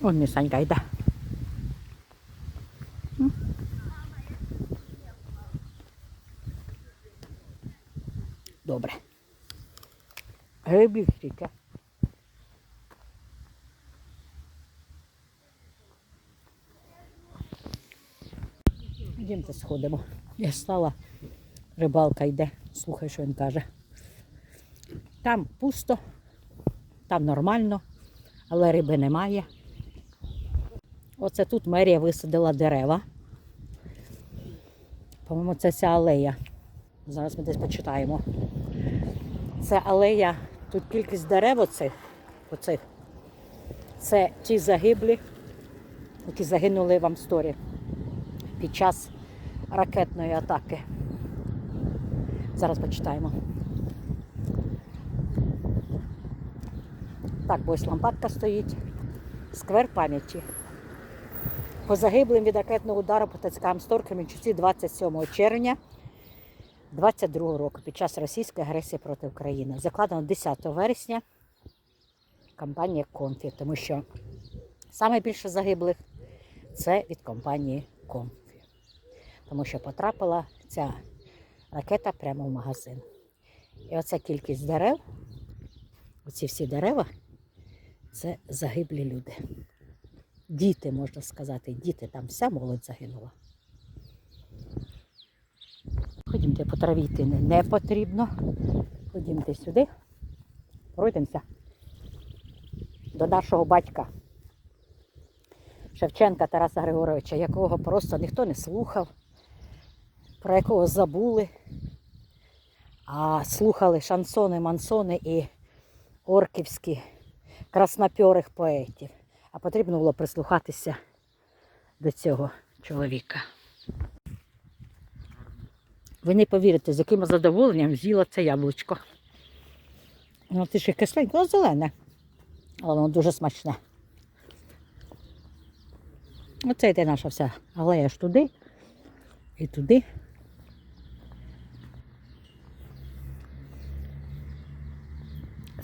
Он Санька йде. Добре. Грибів стільки. Йдемте сходимо. Я стала, рибалка йде, слухай, що він каже. Там пусто, там нормально, але риби немає. Оце тут мерія висадила дерева. По-моєму, це ця алея. Зараз ми десь почитаємо. Це алея, тут кількість дерев оцих, оцих. Це ті загиблі, які загинули в Амсторі під час ракетної атаки. Зараз почитаємо. Так, ось лампадка стоїть. Сквер пам'яті. По загиблим від ракетного удару по ТЦК Амстор Кременчуці 27 червня 22 року під час російської агресії проти України. Закладено 10 вересня компанія Конфі, тому що найбільше загиблих це від компанії Конфі. Тому що потрапила ця ракета прямо в магазин. І оця кількість дерев, оці всі дерева, це загиблі люди. Діти, можна сказати, діти, там вся молодь загинула. Ходімте по траві йти не, потрібно. Ходімте сюди, пройдемося до нашого батька Шевченка Тараса Григоровича, якого просто ніхто не слухав, про якого забули, а слухали шансони, мансони і орківські краснопьорих поетів. А потрібно було прислухатися до цього чоловіка. Ви не повірите, з яким задоволенням з'їла це яблучко. Воно трішки кисленьке, воно зелене, але воно дуже смачне. Оце йде наша вся алея ж туди і туди.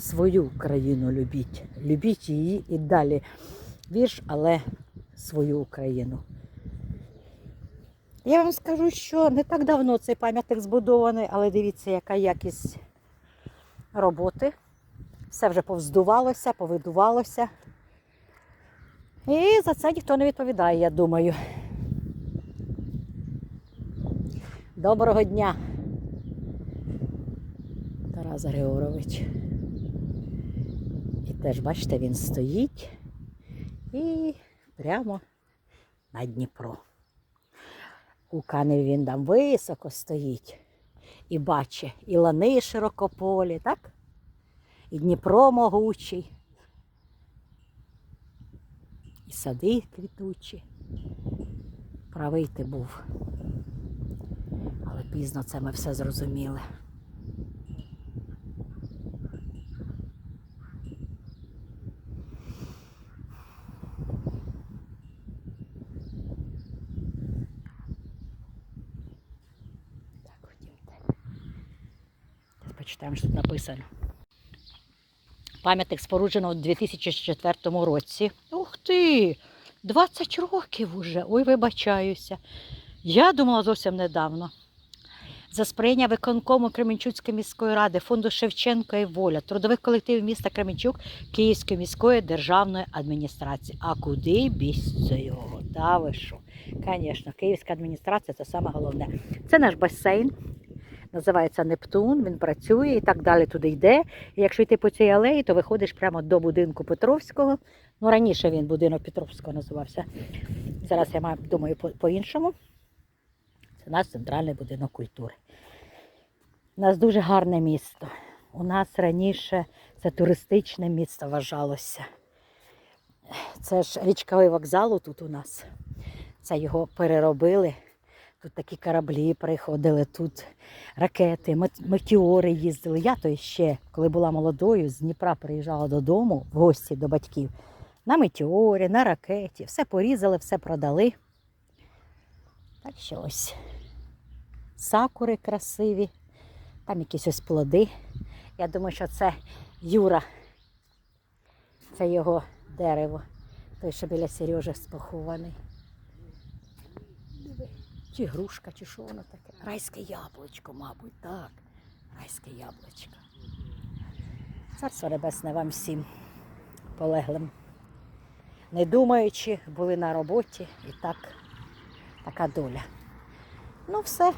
Свою країну любіть. Любіть її і далі. Вірш, але свою Україну. Я вам скажу, що не так давно цей пам'ятник збудований, але дивіться, яка якість роботи. Все вже повздувалося, повидувалося. І за це ніхто не відповідає, я думаю. Доброго дня, Тарас Григорович. Теж, бачите, він стоїть і прямо на Дніпро. У Каневі він там високо стоїть і бачить і лани широкополі, так? І Дніпро могучий, і сади квітучі. Правий ти був. Але пізно це ми все зрозуміли. Так, ходімте. Почитаємо, що тут написано. Пам'ятник споруджено у 2004 році. Ух ти! 20 років уже. Ой, вибачаюся. Я думала зовсім недавно. За сприяння виконкому Кременчуцької міської ради, фонду Шевченка і Воля, трудових колективів міста Кременчук, Київської міської державної адміністрації. А куди без цього? Та ви що? Звісно, Київська адміністрація це саме головне. Це наш басейн. Називається Нептун, він працює і так далі туди йде. І якщо йти по цій алеї, то виходиш прямо до будинку Петровського. Ну, раніше він будинок Петровського називався. Зараз я маю, думаю по- по-іншому. Це наш центральний будинок культури. У нас дуже гарне місто. У нас раніше це туристичне місто вважалося. Це ж річковий вокзал тут у нас. Це його переробили. Тут такі кораблі приходили, тут ракети, мет- метеори їздили. Я то ще, коли була молодою, з Дніпра приїжджала додому в гості до батьків. На метеорі, на ракеті. Все порізали, все продали. Так що ось. Сакури красиві, там якісь ось плоди. Я думаю, що це Юра. Це його дерево. Той, що біля Сережі спохований. Чи грушка, чи що воно таке? Райське яблучко, мабуть, так. Райське яблучко. Царство небесне вам всім полеглим. Не думаючи, були на роботі і так, така доля. Ну, все.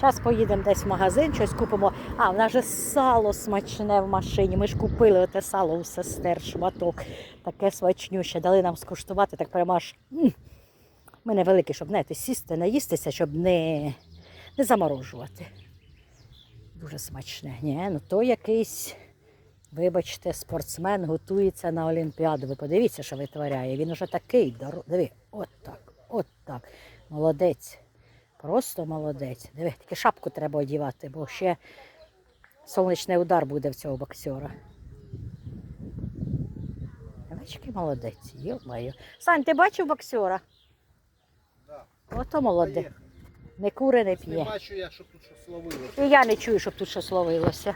Зараз поїдемо десь в магазин, щось купимо. А, в нас же сало смачне в машині. Ми ж купили оте сало у сестер, шматок. Таке смачнюще. Дали нам скуштувати, так прямо аж. М. Ми невеликі, щоб знаєте, сісти, наїстися, щоб не, не заморожувати. Дуже смачне. Ні, ну то якийсь, вибачте, спортсмен готується на Олімпіаду. Ви подивіться, що витворяє. Він уже такий. Диви, от так, от так. Молодець. Просто молодець. Диви, тільки шапку треба одівати, бо ще сонячний удар буде в цього боксера. Величкий молодець, йо-моє. Сань, ти бачив боксера? Ото молоде. Не кури, не п'є. бачу я, щоб тут щось ловилося. І я не чую, щоб тут щось ловилося.